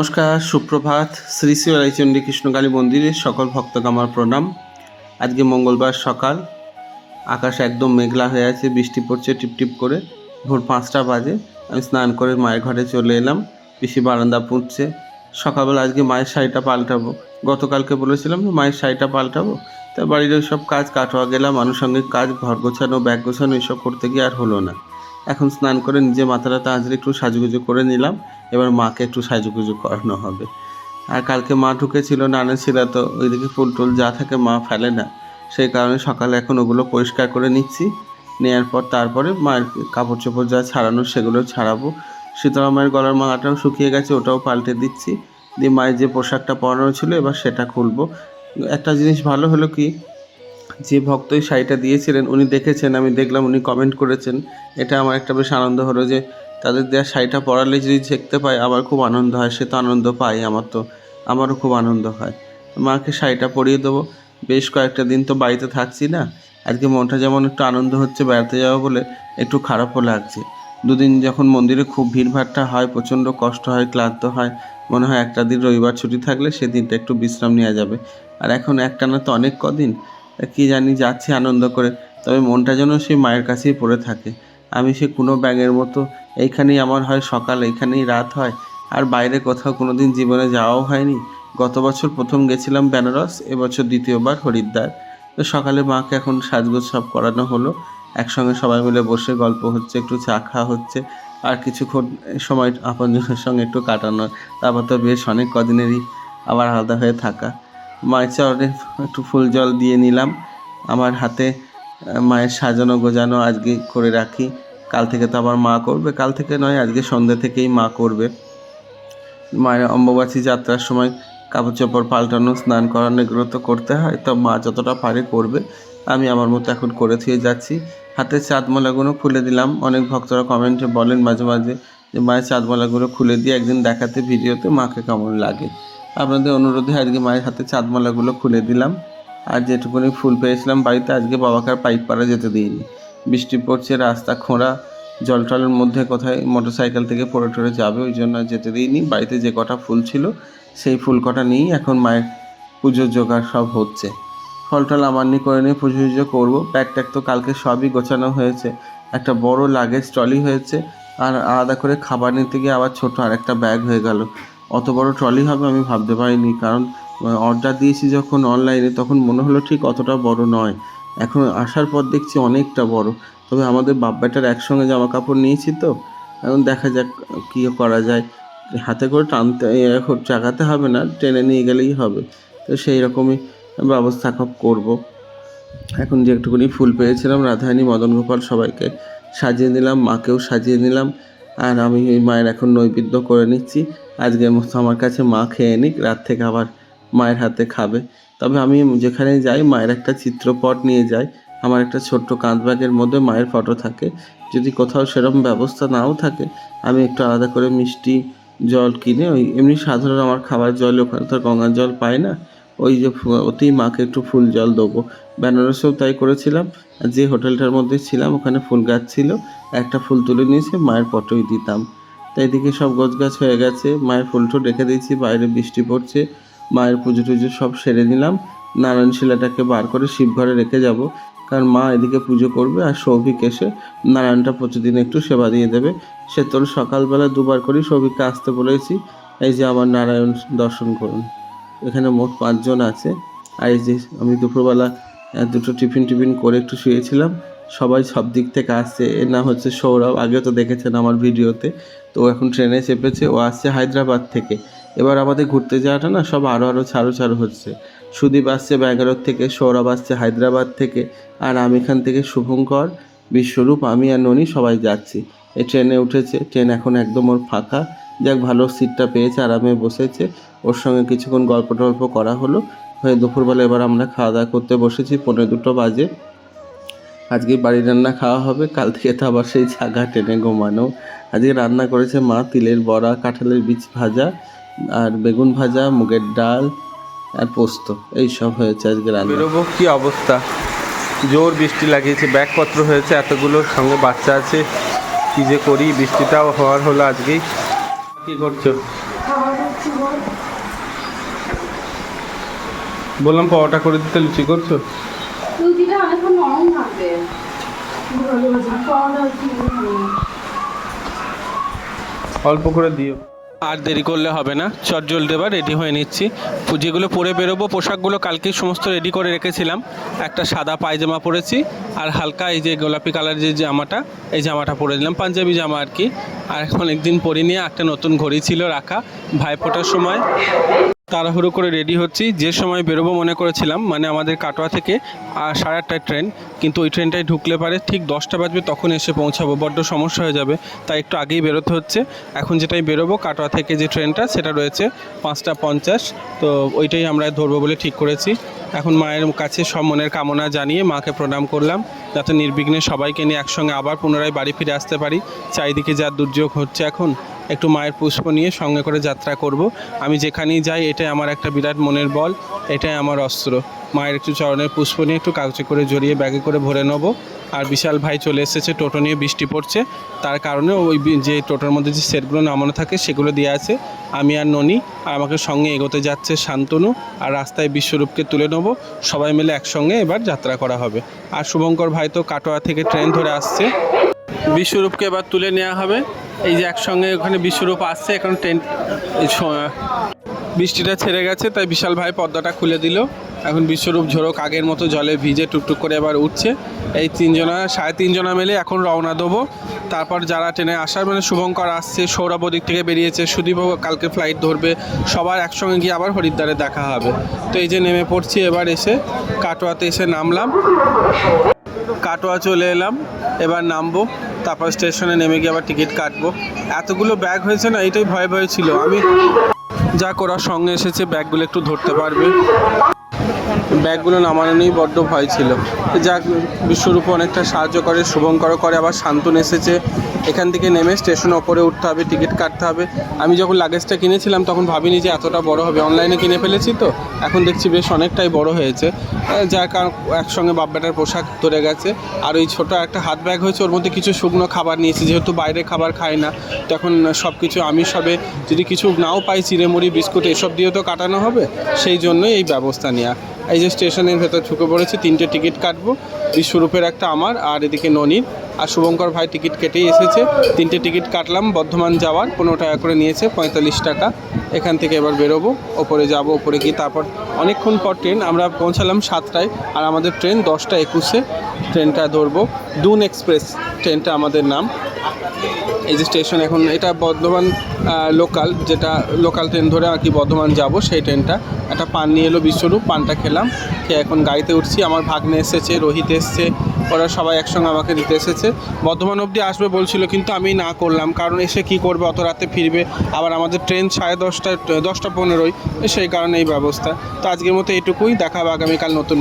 নমস্কার, সুপ্রভাত। শ্রী শ্রী রায়চন্ডী কৃষ্ণকালী মন্দিরে সকল ভক্তকে আমার প্রণাম। আজকে মঙ্গলবার সকাল। আকাশ একদম মেঘলা হয়ে আছে, বৃষ্টি পড়ছে টিপটিপ করে। ভোর পাঁচটা বাজে। আমি স্নান করে মায়ের ঘরে চলে এলাম। পিসি বারান্দা পুঁতছে। সকালবেলা আজকে মায়ের শাড়িটা পাল্টাবো। গতকালকে বলেছিলাম না মায়ের শাড়িটা পাল্টাবো। তা বাড়ির সব কাজ কাটোয়া গেলাম। আনুষঙ্গিক কাজ, ঘর গোছানো, ব্যাগ গোছানো, এসব করতে গিয়ে আর হলো না। এখন স্নান করে নিজে মাথাটা তাড়াতাড়ি একটু সাজুগুজু করে নিলাম। এবার মাকে একটু সাজুগুজু করানো হবে। আর কালকে মা ঢুকেছিল নানের ছিল তো ওইদিকে ফুল টুল যা থাকে মা ফেলে না। সেই কারণে সকালে এখন ওগুলো পরিষ্কার করে নিচ্ছি। নেওয়ার পর তারপরে মায়ের কাপড় চোপড় যা ছাড়ানো সেগুলো ছাড়াবো। শীতলা মায়ের গলার মালাটাও শুকিয়ে গেছে, ওটাও পাল্টে দিচ্ছি। দিয়ে মায়ের যে পোশাকটা পরানো ছিল, এবার সেটা খুলবো। একটা জিনিস ভালো হলো কি যে ভক্ত এই শাড়িটা দিয়েছিলেন, উনি দেখেছেন, আমি দেখলাম উনি কমেন্ট করেছেন। এটা আমার একটা বেশ আনন্দ হলো যে তাদের দেওয়া শাড়িটা পরালে যদি দেখতে পাই আমার খুব আনন্দ হয়। সে তো আনন্দ পাই আমার তো, আমারও খুব আনন্দ হয়। মাকে শাড়িটা পরিয়ে দেবো। বেশ কয়েকটা দিন তো বাড়িতে থাকছি না। আজকে মনটা যেমন একটু আনন্দ হচ্ছে, বেড়াতে যাব বলে একটু খারাপও লাগছে। দুদিন যখন মন্দিরে খুব ভিড়ভাট্টা হয়, প্রচণ্ড কষ্ট হয়, ক্লান্ত হয়, মনে হয় একটা দিন রবিবার ছুটি থাকলে সেদিনটা একটু বিশ্রাম নেওয়া যাবে। আর এখন একটানা তো অনেক কদিন। কি জানি যাচ্ছি আনন্দ করে, তবে মনটা যেন সেই মায়ের কাছেই পড়ে থাকে। আমি সে কোনো ব্যাঙের মতো, এইখানেই আমার হয় সকাল, এইখানেই রাত হয়। আর বাইরে কোথাও কোনো দিন জীবনে যাওয়াও হয়নি। গত বছর প্রথম গেছিলাম বেনারস, এবছর দ্বিতীয়বার হরিদ্বার। তো সকালে মাকে এখন সাজগোজ সব করানো হলো। একসঙ্গে সবাই মিলে বসে গল্প হচ্ছে, একটু চা খাওয়া হচ্ছে। আর কিছুক্ষণ সময় আপনজনের সঙ্গে একটু কাটানো তারপর তো বেশ অনেক কদিনেরই আবার আলাদা হয়ে থাকা। মায়ের চরণে একটু ফুল জল দিয়ে নিলাম। আমার হাতে মায়ের সাজানো গোজানো আজকে করে রাখি। কাল থেকে তো আবার মা করবে। কাল থেকে নয়, আজকে সন্ধ্যে থেকেই মা করবে। মায়ের অম্বুবাচী যাত্রার সময় কাপড় চোপড় পাল্টানো, স্নান করানো, এগুলো তো করতে হয়। তো মা যতটা পারে করবে। আমি আমার মতো এখন করে থুয়ে যাচ্ছি। হাতে চাঁদমালাগুলো খুলে দিলাম। অনেক ভক্তরা কমেন্টে বলেন মাঝে মাঝে যে, মায়ের চাঁদমালাগুলো খুলে দিয়ে একদিন দেখাতে ভিডিওতে মাকে কেমন লাগে? আপনাদের অনুরোধে আজকে মায়ের হাতে চাঁদমালাগুলো খুলে দিলাম। আর যেটুকুনি ফুল পেয়েছিলাম বাড়িতে, আজকে বাবাকে আর পাইপ পাড়া যেতে দিইনি। বৃষ্টি পড়ছে, রাস্তা খোঁড়া, জল টলের মধ্যে কোথায় মোটর সাইকেল থেকে পড়ে টরে যাবে, ওই জন্য যেতে দিইনি। বাড়িতে যে কটা ফুল ছিল, সেই ফুল কটা নিয়েই এখন মায়ের পুজোর জোগাড় সব হচ্ছে। ফল টল আমার নিয়ে করে নিয়ে পুজো টুজো করব। ব্যাগ ট্যাগ তো কালকে সবই গোছানো হয়েছে। একটা বড় লাগেজ ট্রলি হয়েছে। আর আলাদা করে খাবার নিতে গিয়ে আবার ছোট আর একটা ব্যাগ হয়ে গেল। অত বড় ট্রলি হবে আমি ভাবতে পারিনি। কারণ অর্ডার দিয়েছি যখন অনলাইনে তখন মনে হলো ঠিক অতটা বড় নয়। এখন আসার পর দেখছি অনেকটা বড়। তবে আমাদের বাপ বেটার একসঙ্গে জামা কাপড় নিয়েছি তো। এখন দেখা যাক, কী করা যায়। হাতে করে টানতে এখন চাকাতে হবে না, টেনে নিয়ে গেলেই হবে। তো সেই রকমই ব্যবস্থা করব। এখন যে একটুখানি ফুল পেয়েছিলাম, রাধারানী, মদন গোপাল সবাইকে সাজিয়ে নিলাম, মাকেও সাজিয়ে নিলাম। আর আমি ওই মায়ের এখন নৈবেদ্য করে নিচ্ছি। আজকের মতো আমার কাছে মা খেয়ে নিক, রাত থেকে আবার মায়ের হাতে খাবে। তবে আমি যেখানে যাই, মায়ের একটা চিত্রপট নিয়ে যাই। আমার একটা ছোট্ট কাঁধ ব্যাগের মধ্যে মায়ের ফটো থাকে। যদি কোথাও সেরকম ব্যবস্থা নাও থাকে, আমি একটু আলাদা করে মিষ্টি জল কিনে ওই এমনি সাধারণ আমার খাবার জল, ওখানে তো গঙ্গার জল পাই না, ওই যে ওতেই মাকে একটু ফুল জল দেবো। বেনারসেও তাই করেছিলাম, যে হোটেলটার মধ্যে ছিলাম, ওখানে ফুল গাছ ছিল, একটা ফুল তুলে নিয়েছে মায়ের পটোই দিতাম। তাই এদিকে সব গোছ গাছ হয়ে গেছে। মায়ের ফুল টুল রেখে দিয়েছি, বাইরে বৃষ্টি পড়ছে। মায়ের পুজো টুজো সব সেরে নিলাম। নারায়ণ শিলাটাকে বার করে শিবঘরে রেখে যাব। কারণ মা এদিকে পুজো করবে আর সৌভিক এসে নারায়ণটা প্রতিদিন একটু সেবা দিয়ে দেবে। সে তোর সকালবেলা দুবার করেই সৌভিককে আসতে বলেছি। এই যে আমার নারায়ণ দর্শন করুন। এখানে মোট পাঁচজন আছে। আর এই যে আমি দুপুরবেলা দুটো টিফিন টিফিন করে একটু শুয়েছিলাম। সবাই সব দিক থেকে আসছে। এর নাম হচ্ছে সৌরভ আগেও তো দেখেছেন আমার ভিডিওতে। তো এখন ট্রেনে চেপেছে, ও আসছে হায়দ্রাবাদ থেকে। এবার আমাদের ঘুরতে যাওয়াটা না সব আরও আরও ছাড়ো ছাড়ো হচ্ছে। সুদীপ আসছে ব্যাঙ্গালোর থেকে, সৌরভ আসছে হায়দ্রাবাদ থেকে, আর আমি এখান থেকে শুভঙ্কর, বিশ্বরূপ, আমি আর ননি সবাই যাচ্ছি। এই ট্রেনে উঠেছে ট্রেন এখন একদম ওর ফাঁকা। যাক, ভালো সিটটা পেয়েছে, আরামে বসেছে। ওর সঙ্গে কিছুক্ষণ গল্প টল্প করা হলো। হয়ে দুপুরবেলা এবার আমরা খাওয়া দাওয়া করতে বসেছি পনেরো দুটো বাজে। আজকে বাড়ির রান্না খাওয়া হবে কাল থেকে তো আবার সেই ছাগা টেনে ঘুমানো। আজকে রান্না করেছে মা, তিলের বড়া, কাঁঠালের বীজ ভাজা, আর বেগুন ভাজা, মুগের ডাল, আর পোস্ত। এই সব হয়েছে আজকে রান্না। বেরোবো কি অবস্থা? জোর বৃষ্টি লাগিয়েছে, ব্যাগপত্র হয়েছে, এতগুলো সঙ্গে বাচ্চা আছে। কি যে করি বৃষ্টিটাও হওয়ার হলো আজকেই। কি করছ? বললাম পাওয়াটা করে দিতে, লুচি করছ? অনেকক্ষণ নরম থাকবে। অল্প করে দিও। আর দেরি করলে হবে না চট জলদি এবার রেডি হয়ে নিচ্ছি। যেগুলো পরে বেরোবো পোশাকগুলো কালকে সমস্ত রেডি করে রেখেছিলাম। একটা সাদা পায়জামা পরেছি আর হালকা এই যে গোলাপি কালার যে জামাটা এই জামাটা পরে দিলাম পাঞ্জাবি জামা আর কি। আর এখন একদিন পরে নিয়ে একটা নতুন ঘড়ি ছিল রাখা ভাইফোঁটার সময়। তাড়াহুড়ো করে রেডি হচ্ছি। যে সময় বেরোবো মনে করেছিলাম মানে আমাদের কাটোয়া থেকে আহ, সাড়ে আটটায় ট্রেন কিন্তু ওই ট্রেনটায় ঢুকলে পারে ঠিক দশটা বাজবে তখন এসে পৌঁছাবো। বড্ড সমস্যা হয়ে যাবে তাই একটু আগেই বেরোতে হচ্ছে। এখন যেটাই বেরোবো কাটোয়া থেকে যে ট্রেনটা সেটা রয়েছে পাঁচটা পঞ্চাশ। তো ওইটাই আমরা ধরবো বলে ঠিক করেছি। এখন মায়ের কাছে সব মনের কামনা জানিয়ে মাকে প্রণাম করলাম যাতে নির্বিঘ্নে সবাইকে নিয়ে একসঙ্গে আবার পুনরায় বাড়ি ফিরে আসতে পারি। চারিদিকে যা দুর্যোগ হচ্ছে এখন একটু মায়ের পুষ্প নিয়ে সঙ্গে করে যাত্রা করব। আমি যেখানেই যাই, এটাই আমার একটা বিরাট মনের বল, এটাই আমার অস্ত্র। মায়ের একটু চরণের পুষ্প নিয়ে একটু কাগজে করে জড়িয়ে ব্যাগে করে ভরে নেব। আর বিশাল ভাই চলে এসেছে, টোটো নিয়ে বৃষ্টি পড়ছে। তার কারণে ওই যে টোটোর মধ্যে যে সেটগুলো নামানো থাকে, সেগুলো দিয়ে আছে। আমি আর ননি, আর আমাকে সঙ্গে এগোতে যাচ্ছে শান্তনু, আর রাস্তায় বিশ্বরূপকে তুলে নেব। সবাই মিলে একসঙ্গে এবার যাত্রা করা হবে। আর শুভঙ্কর ভাই তো কাটোয়া থেকে ট্রেন ধরে আসছে। বিশ্বরূপকে এবার তুলে নেওয়া হবে। এই যে একসঙ্গে ওখানে বিশ্বরূপ আসছে, এখন টেন্ট বৃষ্টিটা ছেড়ে গেছে, তাই বিশাল ভাই পর্দাটা খুলে দিল। এখন বিশ্বরূপ ঝোড়ক আগের মতো জলে ভিজে টুকটুক করে এবার উঠছে। এই তিনজনা, সাড়ে তিনজনা মিলে এখন রওনা দেবো। তারপর যারা ট্রেনে আসার মানে শুভঙ্কর আসছে, সৌরভ দিক থেকে বেরিয়েছে, সুদীপও কালকে ফ্লাইট ধরবে, সবার একসঙ্গে গিয়ে আবার হরিদ্বারে দেখা হবে। তো এই যে নেমে পড়ছি, এবার এসে কাটোয়াতে এসে নামলাম। কাটোয়া চলে এলাম। এবার নামবো, তারপর স্টেশনে নেমে গিয়ে আবার টিকিট কাটবো। এতগুলো ব্যাগ হয়েছে না, এটাই ভয় ভয় ছিল। আমি যা করার সঙ্গে এসেছে, ব্যাগগুলো একটু ধরতে পারবে। ব্যাগগুলো নামানো নিয়েই বড্ড ভয় ছিল। যাক বিশ্বরূপ অনেকটা সাহায্য করে শুভঙ্কর করে, আবার শান্তন এসেছে। এখান থেকে নেমে স্টেশন ওপরে উঠতে হবে, টিকিট কাটতে হবে। আমি যখন লাগেজটা কিনেছিলাম, তখন ভাবিনি যে এতটা বড় হবে। অনলাইনে কিনে ফেলেছি তো। এখন দেখছি বেশ অনেকটাই বড় হয়েছে। যার কারণ একসঙ্গে বাপ্পাটার পোশাক ধরে গেছে। আর ওই ছোটো একটা হাত ব্যাগ হয়েছে, ওর মধ্যে কিছু শুকনো খাবার নিয়েছি। যেহেতু বাইরে খাবার খাই না তখন সব কিছু আমি সবে যদি কিছু নাও পাই, চিড়েমুড়ি, বিস্কুট, এসব দিয়ে তো কাটানো হবে। সেই জন্যই এই ব্যবস্থা নেওয়া এই যে স্টেশনের ভেতর ঢুকে পড়েছি, তিনটে টিকিট কাটবো। বিশ্বরূপের একটা আমার, আর এদিকে ননির। আর শুভঙ্কর ভাই টিকিট কেটেই এসেছে। তিনটে টিকিট কাটলাম, বর্ধমান যাওয়ার, পনেরো টাকা করে নিয়েছে, পঁয়তাল্লিশ টাকা। এখান থেকে এবার বেরোবো, ওপরে যাব, ওপরে গিয়ে তারপর অনেকক্ষণ পর ট্রেন, আমরা পৌঁছালাম সাতটায়। আর আমাদের ট্রেন দশটা একুশে, ট্রেনটা ধরবো। দুন এক্সপ্রেস, ট্রেনটা আমাদের নাম। এই যে স্টেশন এখন, এটা বর্ধমান লোকাল যেটা লোকাল ট্রেন ধরে আর কি বর্ধমান যাব, সেই ট্রেনটা একটা পান নিয়ে এলো বিশ্বরূপ, পানটা খেলাম, খেয়ে এখন গাড়িতে উঠছি। আমার ভাগ্নে এসেছে, রোহিত এসছে, ওরা সবাই একসঙ্গে আমাকে দিতে এসেছে। বর্ধমান অবধি আসবে বলছিল, কিন্তু আমি না করলাম, কারণ এসে কি করবে, অত রাতে ফিরবে। আবার আমাদের ট্রেন সাড়ে দশটা দশটা পনেরোই সেই কারণে এই ব্যবস্থা। তো আজকের মতো এইটুকুই, দেখা হবে আগামীকাল নতুন